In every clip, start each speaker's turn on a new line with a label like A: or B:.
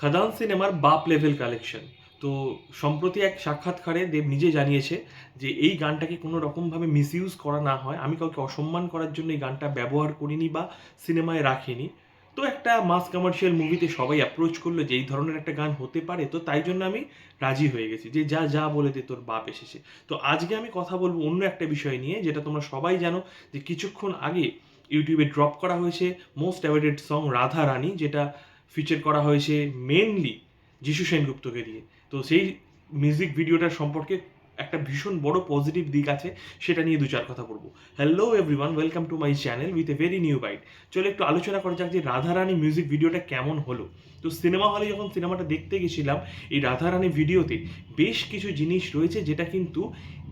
A: খাদান সিনেমার বাপ level collection. তো সম্প্রতি এক সাক্ষাৎকারে দেব নিজে জানিয়েছে যে, এই গানটাকে কোনো রকমভাবে মিসইউজ করা না হয়। আমি কাউকে অসম্মান করার জন্য এই গানটা ব্যবহার করিনি বা সিনেমায় রাখিনি। তো একটা মাস কমার্শিয়াল মুভিতে সবাই অ্যাপ্রোচ করল যে, এই ধরনের একটা গান হতে পারে। তো তাই জন্য আমি রাজি হয়ে গেছি যে, যা যা বলে দে, তোর বাপ এসেছে। তো আজকে আমি কথা বলব অন্য একটা বিষয় নিয়ে, যেটা তোমরা সবাই জানো যে, কিছুক্ষণ আগে ইউটিউবে ড্রপ করা হয়েছে most awaited song Radha Rani, যেটা ফিচার করা হয়েছে মেনলি যিশু সেনগুপ্তকে দিয়ে। তো সেই মিউজিক ভিডিওটার সম্পর্কে একটা ভীষণ বড় পজিটিভ দিক আছে, সেটা নিয়ে দু চার কথা বলব। Hello everyone welcome to my channel with a very new bite চলে একটু আলোচনা করা যাক যে রাধারানী মিউজিক ভিডিওটা কেমন হলো। তো সিনেমা হলে যখন সিনেমাটা দেখতে গেছিলাম, এই রাধারানী ভিডিওতে বেশ কিছু জিনিস রয়েছে যেটা কিন্তু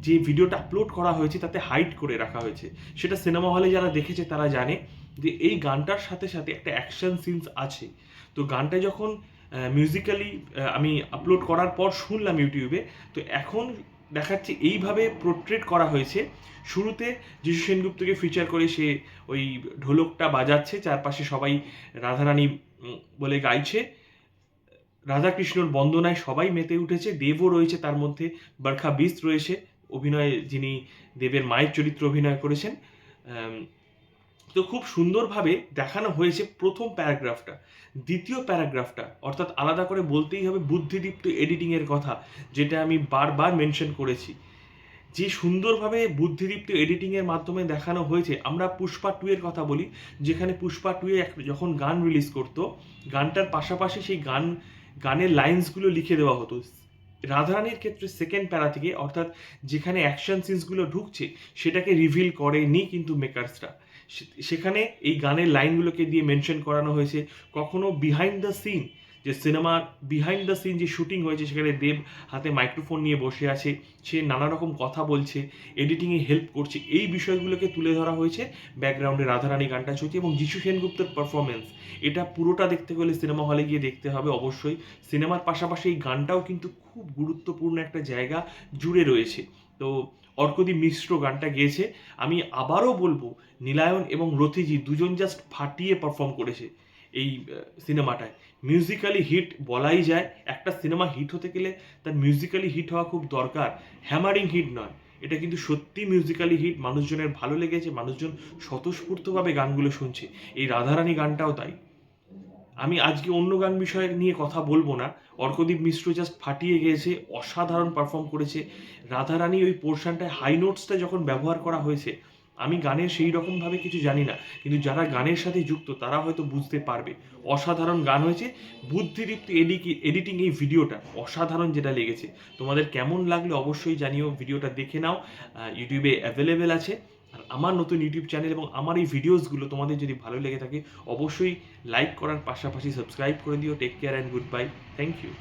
A: যে ভিডিওটা আপলোড করা হয়েছে তাতে হাইড করে রাখা হয়েছে। সেটা সিনেমা হলে যারা দেখেছে তারা জানে। যে এই গানটার সাথে সাথে একটা অ্যাকশন সিনস আছে। তো গানটা যখন মিউজিক্যালি আমি আপলোড করার পর শুনলাম ইউটিউবে তো এখন দেখাচ্ছে এইভাবে পোর্ট্রেট করা হয়েছে। শুরুতে যিশু সেনগুপ্তকে ফিচার করে সে ওই ঢোলকটা বাজাচ্ছে, চারপাশে সবাই রাধারানী বলে গাইছে। রাধাকৃষ্ণর বন্দনায় সবাই মেতে উঠেছে, দেবও রয়েছে তার মধ্যে, বরখা বিস্ত রয়েছে। অভিনয়ে যিনি দেবের মায়ের চরিত্র অভিনয় করেছেন তো খুব সুন্দরভাবে দেখানো হয়েছে প্রথম প্যারাগ্রাফটা। দ্বিতীয় প্যারাগ্রাফটা, অর্থাৎ আলাদা করে বলতেই হবে বুদ্ধিদীপ্ত এডিটিংয়ের কথা, যেটা আমি বারবার মেনশন করেছি। যে সুন্দরভাবে বুদ্ধিদীপ্ত এডিটিংয়ের মাধ্যমে দেখানো হয়েছে, আমরা পুষ্পা টু এর কথা বলি, যেখানে পুষ্পা টু যখন গান রিলিজ করতো, গানটার পাশাপাশি সেই গান, গানের লাইন্সগুলো লিখে দেওয়া হতো। রাধারানীর ক্ষেত্রে সেকেন্ড প্যারা থেকে, অর্থাৎ যেখানে অ্যাকশন সিনসগুলো ঢুকছে, সেটাকে রিভিল করেনি কিন্তু মেকার্সরা সেখানে এই গানের লাইনগুলোকে দিয়ে মেনশন করানো হয়েছে। কখনো বিহাইন্ড দ্য সিন যে সিনেমার বিহাইন্ড দ্য সিন যে শুটিং হয়েছে, সেখানে দেব হাতে মাইক্রোফোন নিয়ে বসে আছে। সে নানা রকম কথা বলছে এডিটিংয়ে হেল্প করছে। এই বিষয়গুলোকে তুলে ধরা হয়েছে ব্যাকগ্রাউন্ডে রাধারানী গানটা চলছে এবং যিশু সেনগুপ্তের পারফরমেন্স এটা পুরোটা দেখতে গেলে সিনেমা হলে গিয়ে দেখতে হবে অবশ্যই। সিনেমার পাশাপাশি এই গানটাও কিন্তু খুব গুরুত্বপূর্ণ একটা জায়গা জুড়ে রয়েছে। তো অর্কদি মিশ্র গানটা গেয়েছে। আমি আবারও বলব, নীলায়ন এবং রথিজি দুজন জাস্ট ফাটিয়ে পারফর্ম করেছে। এই সিনেমাটায়। মিউজিক্যালি হিট বলাই যায়, একটা সিনেমা হিট হতে গেলে তার মিউজিক্যালি হিট হওয়া খুব দরকার। হ্যামারিং হিট নয়। এটা কিন্তু সত্যি মিউজিক্যালি হিট মানুষজনের ভালো লেগেছে, মানুষজন স্বতঃস্ফূর্তভাবে গানগুলো শুনছে। এই রাধারানী গানটাও তাই। আমি আজকে অন্য গান বিষয়ে নিয়ে কথা বলব না। অর্কদীপ মিশ্র জাস্ট ফাটিয়ে গিয়েছে অসাধারণ পারফর্ম করেছে। রাধারানী ওই পোর্শনটায় হাই নোটসটা যখন ব্যবহার করা হয়েছে আমি গানের সেই রকমভাবে কিছু জানি না, কিন্তু যারা গানের সাথে যুক্ত, তারা হয়তো বুঝতে পারবে। অসাধারণ গান হয়েছে, বুদ্ধিদীপ্ত এডিকি এডিটিং এই ভিডিওটা, অসাধারণ যেটা লেগেছে। তোমাদের কেমন লাগলে অবশ্যই জানিও, ভিডিওটা দেখে নাও। ইউটিউবে অ্যাভেলেবেল আছে। আর আমার নতুন ইউটিউব চ্যানেল এবং আমার এই ভিডিওসগুলো তোমাদের যদি ভালো লেগে থাকে, অবশ্যই লাইক করার পাশাপাশি সাবস্ক্রাইব করে দিও। Take care and goodbye thank you